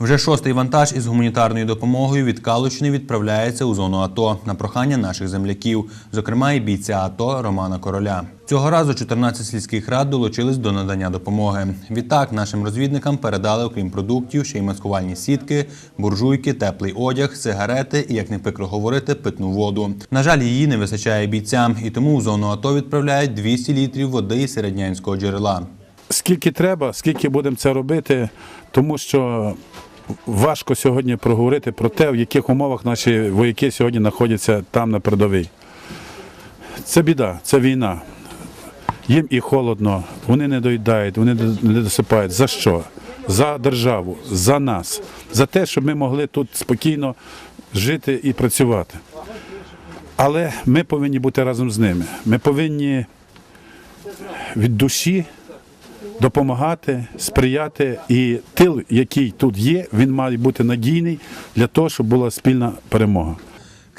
Вже шостий вантаж із гуманітарною допомогою від Калущини відправляється у зону АТО на прохання наших земляків, зокрема і бійця АТО Романа Короля. Цього разу 14 сільських рад долучились до надання допомоги. Відтак нашим розвідникам передали, окрім продуктів, ще й маскувальні сітки, буржуйки, теплий одяг, сигарети і, як не прикро говорити, питну воду. На жаль, її не вистачає бійцям, і тому у зону АТО відправляють 200 літрів води із середнянського джерела. Скільки треба, скільки будемо це робити, тому що важко сьогодні проговорити про те, в яких умовах наші вояки сьогодні знаходяться там на передовій. Це біда, це війна. Їм і холодно, вони не доїдають, вони не досипають. За що? За державу, за нас, за те, щоб ми могли тут спокійно жити і працювати. Але ми повинні бути разом з ними. Ми повинні від душі допомагати, сприяти. І тил, який тут є, він має бути надійний для того, щоб була спільна перемога.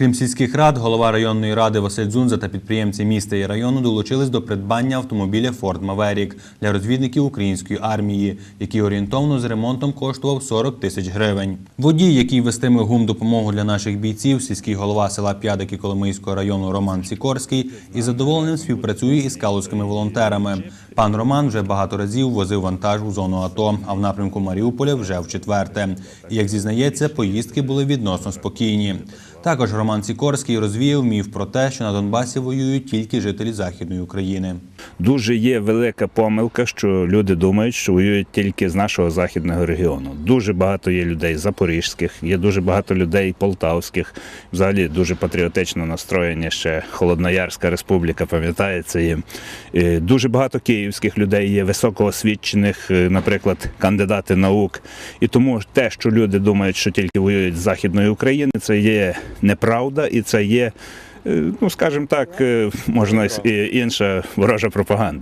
Крім сільських рад, голова районної ради Василь Дзунза та підприємці міста і району долучились до придбання автомобіля Ford Maverick для розвідників української армії, який орієнтовно з ремонтом коштував 40 тисяч гривень. Водій, який вестиме гум допомогу для наших бійців, сільський голова села П'ядики Коломийського району Роман Сікорський, із задоволенням співпрацює із калузькими волонтерами. Пан Роман вже багато разів возив вантаж у зону АТО, а в напрямку Маріуполя вже в четверте. І як зізнається, поїздки були відносно спокійні. Також Роман Сікорський розвіяв міф про те, що на Донбасі воюють тільки жителі Західної України. Дуже є велика помилка, що люди думають, що воюють тільки з нашого західного регіону. Дуже багато є людей запорізьких, є дуже багато людей полтавських. Взагалі дуже патріотично настроєні ще Холодноярська республіка, пам'ятається їм. Е, Дуже багато київських людей є високоосвічених, е, наприклад, кандидати наук. І тому те, що люди думають, що тільки воюють з західної України, це є неправда і це є. Е, Ну, скажімо так, е, можна і інша ворожа пропаганда.